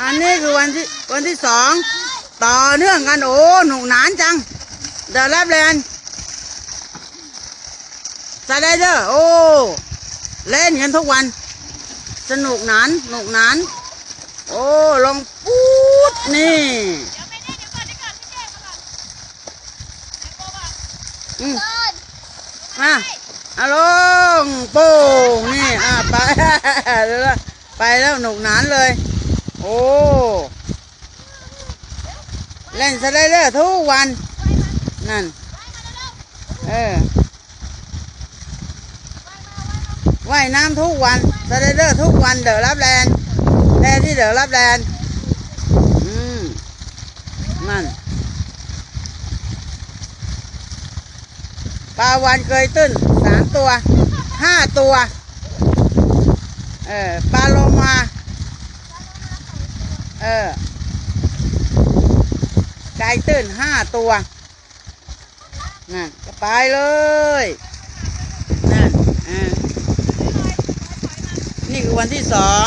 อันนี้คือวันที่วันที่สองต่อเนื่องกันโอ้หนุกหนานจังเดอะรับแลนสไลเดอร์โอ้เล่นกันทุกวัน สนุกหนานหนุกหนาน โอ้ลงปุ๊ดนี่เดี๋ยวไปนี่เดี๋ยวก่อนเดี๋ยวก่อนพี่แจ้งมาอนเดี๋ยวโบบอาลงโป้งนี่อะไป ไปแล้วหนุกหนานเลย โอ้เล่นสไลเดอร์ทุกวัน นั่น เออว่ายน้ำทุกวันสไลเดอร์ทุกวันเดอะรับแลนด์แลนด์ที่เดอะรับแลนด์อืมนั่นปลาวันเกยตื้นสามตัวห้าตัว เออปลาโลมาเออไก่ตื่นห้าตัวนั่นก็ไปเลยนั่นอ่านี่คือวันที่สอง